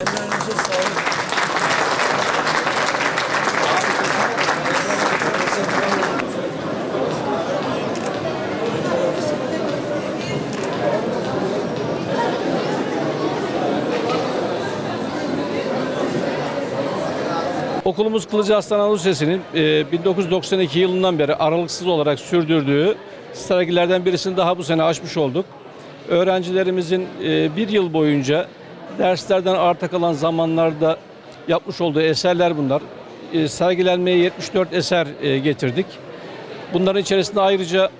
Ellerinize sağlık. Okulumuz Kılıcı Aslan Anadolu Lisesi'nin e, 1992 yılından beri aralıksız olarak sürdürdüğü sergilerden birisini daha bu sene açmış olduk. Öğrencilerimizin e, bir yıl boyunca derslerden arta kalan zamanlarda yapmış olduğu eserler bunlar. E, Sergilenmeye 74 eser e, getirdik. Bunların içerisinde ayrıca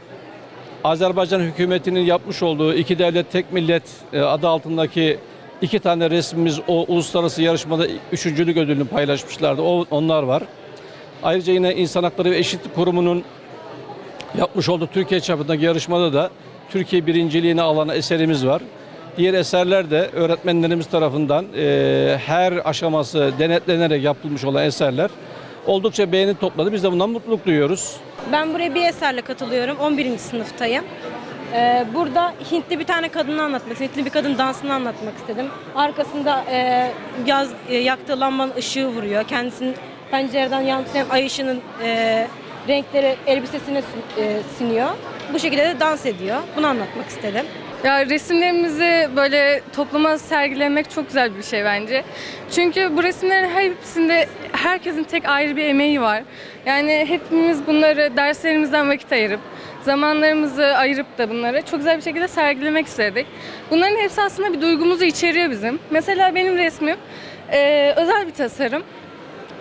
Azerbaycan hükümetinin yapmış olduğu iki devlet tek millet e, adı altındaki iki tane resmimiz o uluslararası yarışmada üçüncülük ödülünü paylaşmışlardı. O, onlar var. Ayrıca yine İnsan Hakları ve Eşitlik Kurumu'nun yapmış olduğu Türkiye çapındaki yarışmada da Türkiye birinciliğini alan eserimiz var. Diğer eserler de öğretmenlerimiz tarafından e, her aşaması denetlenerek yapılmış olan eserler oldukça beğeni topladı. Biz de bundan mutluluk duyuyoruz. Ben buraya bir eserle katılıyorum. 11. sınıftayım. Ee, burada Hintli bir tane kadını anlatmak istedim. Hintli bir kadın dansını anlatmak istedim. Arkasında e, yaz e, yaktığı lambanın ışığı vuruyor. Kendisinin pencereden yansıyan ay ışığının e, renkleri elbisesine sin- e, siniyor. Bu şekilde de dans ediyor. Bunu anlatmak istedim. Ya resimlerimizi böyle topluma sergilemek çok güzel bir şey bence. Çünkü bu resimlerin hepsinde herkesin tek ayrı bir emeği var. Yani hepimiz bunları derslerimizden vakit ayırıp, zamanlarımızı ayırıp da bunları çok güzel bir şekilde sergilemek istedik. Bunların hepsi aslında bir duygumuzu içeriyor bizim. Mesela benim resmim eee, özel bir tasarım.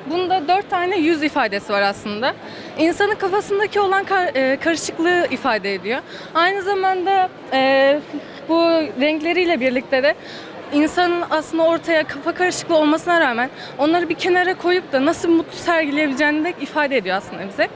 Bunda dört tane yüz ifadesi var aslında. İnsanın kafasındaki olan kar- e, karışıklığı ifade ediyor. Aynı zamanda e, bu renkleriyle birlikte de insanın aslında ortaya kafa karışıklığı olmasına rağmen onları bir kenara koyup da nasıl mutlu sergileyebileceğini de ifade ediyor aslında bize.